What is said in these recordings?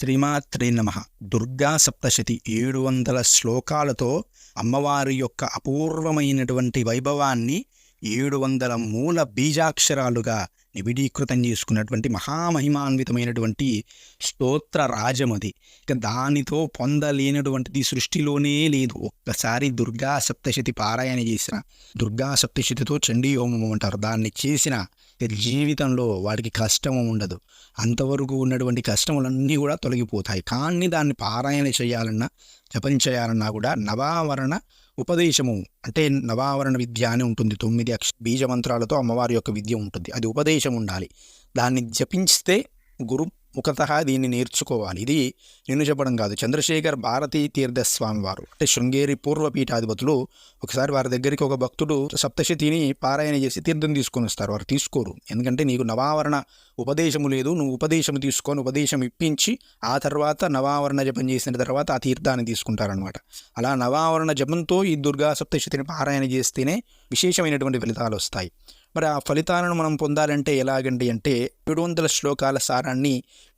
శ్రీమాత్రే నమ. దుర్గా సప్తశతి ఏడు వందల శ్లోకాలతో అమ్మవారి యొక్క అపూర్వమైనటువంటి వైభవాన్ని ఏడు వందల మూల బీజాక్షరాలుగా నిబిడీకృతం చేసుకున్నటువంటి మహామహిమాన్వితమైనటువంటి స్తోత్ర రాజమది ఇక దానితో పొందలేనటువంటిది సృష్టిలోనే లేదు. ఒక్కసారి దుర్గా సప్తశతి పారాయణ చేసిన దుర్గా సప్తశతితో చండీ హోమం అంటారు. దాన్ని చేసిన జీవితంలో వాడికి కష్టము ఉండదు. అంతవరకు ఉన్నటువంటి కష్టములన్నీ కూడా తొలగిపోతాయి. కానీ దాన్ని పారాయణ చేయాలన్నా జపం చేయాలన్నా కూడా నవావరణ ఉపదేశము అంటే నవావరణ విద్య అని ఉంటుంది. తొమ్మిది అక్ష బీజ మంత్రాలతో అమ్మవారి యొక్క విద్య ఉంటుంది. అది ఉపదేశం ఉండాలి. దాన్ని జపించితే గురు ముఖత దీన్ని నేర్చుకోవాలి. ఇది నిన్ను చెప్పడం కాదు. చంద్రశేఖర్ భారతీ తీర్థస్వామి వారు అంటే శృంగేరి పూర్వపీఠాధిపతులు ఒకసారి వారి దగ్గరికి ఒక భక్తుడు సప్తశతిని పారాయణ చేసి తీర్థం తీసుకొని వస్తారు. వారు తీసుకోరు. ఎందుకంటే నీకు నవావరణ ఉపదేశము లేదు. నువ్వు ఉపదేశం తీసుకొని ఉపదేశం ఇప్పించి ఆ తర్వాత నవావరణ జపం చేసిన తర్వాత ఆ తీర్థాన్ని తీసుకుంటారనమాట అలా నవావరణ జపంతో ఈ దుర్గా సప్తశతిని పారాయణ చేస్తేనే విశేషమైనటువంటి ఫలితాలు వస్తాయి. మరి ఆ ఫలితాలను మనం పొందాలంటే ఎలాగండి అంటే ఏడు వందల శ్లోకాల సారాన్ని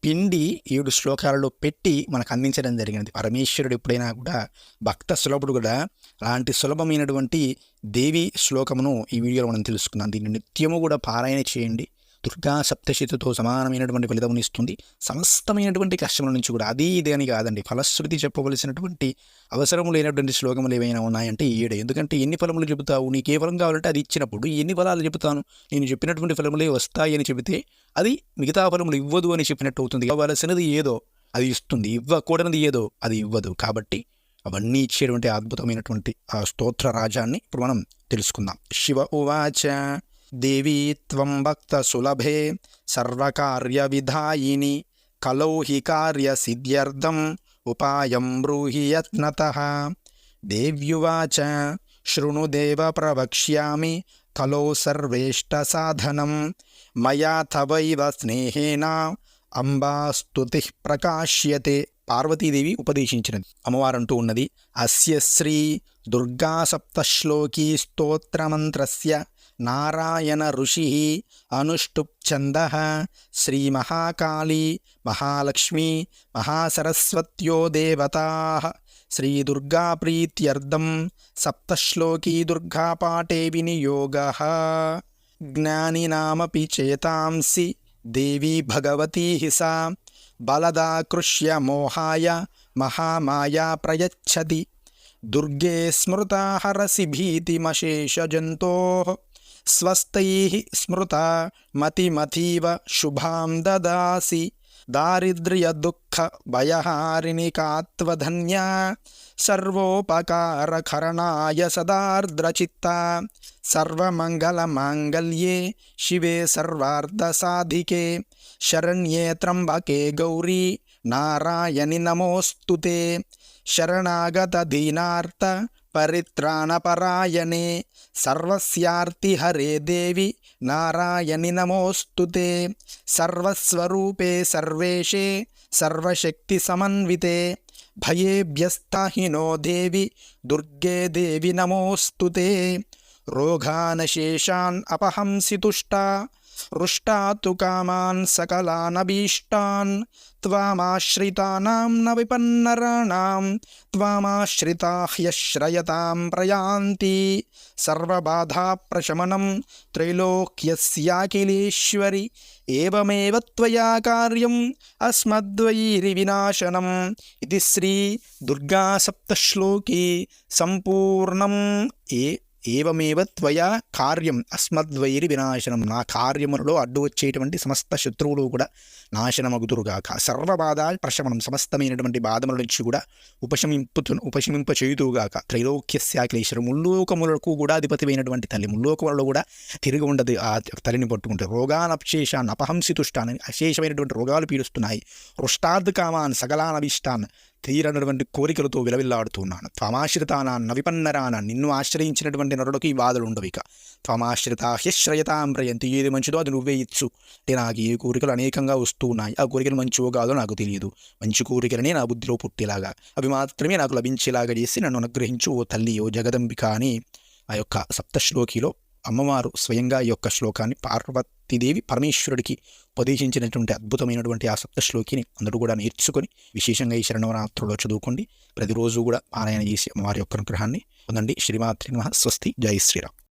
పిండి ఏడు శ్లోకాలలో పెట్టి మనకు అందించడం జరిగినది. పరమేశ్వరుడు ఎప్పుడైనా కూడా భక్త సులభుడు కూడా అలాంటి సులభమైనటువంటి దేవి శ్లోకమును ఈ వీడియోలో మనం తెలుసుకున్నాం దీన్ని నిత్యము కూడా పారాయణ చేయండి. దుర్గా సప్తశతితో సమానమైనటువంటి ఫలితం ఇస్తుంది. సమస్తమైనటువంటి కష్టముల నుంచి కూడా అది ఇది అని కాదండి. ఫలశ్రుతి చెప్పవలసినటువంటి అవసరం లేనటువంటి శ్లోకములు ఏవైనా ఉన్నాయంటే ఏడు. ఎందుకంటే ఎన్ని ఫలములు చెబుతావు? నీకు ఏ ఫలం కావాలంటే అది ఇచ్చినప్పుడు ఎన్ని ఫలాలు చెబుతాను? నేను చెప్పినటువంటి ఫలములే వస్తాయి అని చెబితే అది మిగతా ఫలములు ఇవ్వదు అని చెప్పినట్టు అవుతుంది. ఇవ్వవలసినది ఏదో అది ఇస్తుంది. ఇవ్వకూడనిది ఏదో అది ఇవ్వదు. కాబట్టి అవన్నీ ఇచ్చేటువంటి అద్భుతమైనటువంటి ఆ స్తోత్ర రాజాన్ని ఇప్పుడు మనం తెలుసుకుందాం. శివ ఉవాచ. దేవీ త్వం భక్త సులభే సర్వకార్య విధాయిని కలౌ హి కార్య సిద్ధ్యర్థం ఉపాయం బ్రూహి యత్నత. దేవ్యువాచ శృణు దేవ ప్రవక్ష్యామి కలో సర్వేష్ట సాధనం మయా తవైవ స్నేహేన అంబాస్తుతి ప్రకాశ్యతే. పార్వతీదేవి ఉపదేశించినది. అమ్మవారంటూ ఉన్నది అస్య శ్రీ దుర్గా సప్తశ్లోకీ స్తోత్రమంత్రస్య నారాయణ ఋషి అనుష్టుప్ఛంద. శ్రీమహాకాళీ మహాలక్ష్మీ మహాసరస్వత్యో దేవతా. శ్రీదుర్గాప్రీత్యర్థం సప్తశ్లోకీ దుర్గాపాఠే వినియోగ. జ్ఞానినామపి చేతాంసి దేవీ భగవతీ సా. బలదాకృష్య మోహాయ మహామాయా ప్రయచ్చతి. దుర్గే స్మృతా హరసి భీతిమశేషజంతో. స్వస్తై స్మృత మతిమతీవ శుభాం దదాసి దారిద్ర్యదుఃఖ భయహారిణి కాత్వధన్యా సర్వోపకారకరణాయ సదార్ద్రచిత్త సర్వమంగళమాంగళ్యే శివే సర్వార్ధసాధికే శరణ్యే త్రంబకే గౌరీ నారాయణి నమోస్తుతే శరణాగత దీనార్త పరిత్రాణపరాయణే. సర్వస్యార్తి హరే దేవి నారాయణి నమోస్తుతే సర్వస్వరూపే సర్వేషే సర్వశక్తి సమన్వితే. భయేభ్యస్తాహినో దేవి దుర్గే దేవి నమోస్తుతే రోగానశేషాన్ అపహంసి తుష్టా హృష్టా తు కామాన్ సకలానభీష్టాన్ త్వామాశ్రితానాం న విపన్నరాణాం త్వామాశ్రితా హ్యశ్రయతాం ప్రయాంతి. సర్వబాధాప్రశమనం త్రైలోక్యస్యాఖిలేశ్వరి ఏవమేవ త్వయా కార్యం అస్మద్వైరి వినాశనం. ఇది ఏవమేవ త్వయా కార్యం అస్మద్వైరి వినాశనం. నా కార్యములలో అడ్డు వచ్చేటువంటి సమస్త శత్రువులు కూడా నాశనమగుదురుగాక. సర్వబాధ ప్రశమనం సమస్తమైనటువంటి బాధముల నుంచి కూడా ఉపశమింపు ఉపశమింప చేయుతుగాక త్రైలోక్యశాఖలేశ్వరం ముల్లోకములకు కూడా అధిపతిమైనటువంటి తల్లి. ముల్లోకములలో కూడా తిరిగి ఉండదు. ఆ తల్లిని పట్టుకుంటే రోగానప్శేషాన్ అపహంసితుష్టాన్ని అశేషమైనటువంటి రోగాలు పీడుస్తున్నాయి. రుష్టాద్ కామాన్ సకలానభిష్టాన్ తీరనటువంటి కోరికలతో విలవిల్లాడుతున్నాను. త్వమాశ్రితానా నవిపన్నరాన నిన్ను ఆశ్రయించినటువంటి నరుడికి ఈ బాధలు ఉండవిక త్వమాశ్రిత హ్యశ్రయతాం ప్రయంతి ఏది మంచిదో అది నువ్వే ఇచ్చు. అంటే నాకు ఏ కోరికలు అనేకంగా వస్తున్నాయి. ఆ కోరికలు మంచివో కాదో నాకు తెలియదు. మంచి కోరికలనే నా బుద్ధిలో పుట్టేలాగా. అవి మాత్రమే నాకు లభించేలాగా చేసి నన్ను అనుగ్రహించు ఓ తల్లి ఓ జగదంబిక అని ఆ యొక్క సప్తశ్లోకిలో అమ్మవారు స్వయంగా ఈ యొక్క శ్లోకాన్ని పార్వతీదేవి పరమేశ్వరుడికి ఉపదేశించినటువంటి అద్భుతమైనటువంటి ఆ సప్త శ్లోకిని అందరూ కూడా నేర్చుకొని విశేషంగా ఈ శరణవరాత్రులో చదువుకోండి. ప్రతిరోజు కూడా పారాయణ చేసి అమ్మవారి యొక్క అనుగ్రహాన్ని పొందండి. శ్రీమాత్రి నమః. స్వస్తి. జై శ్రీరామ్.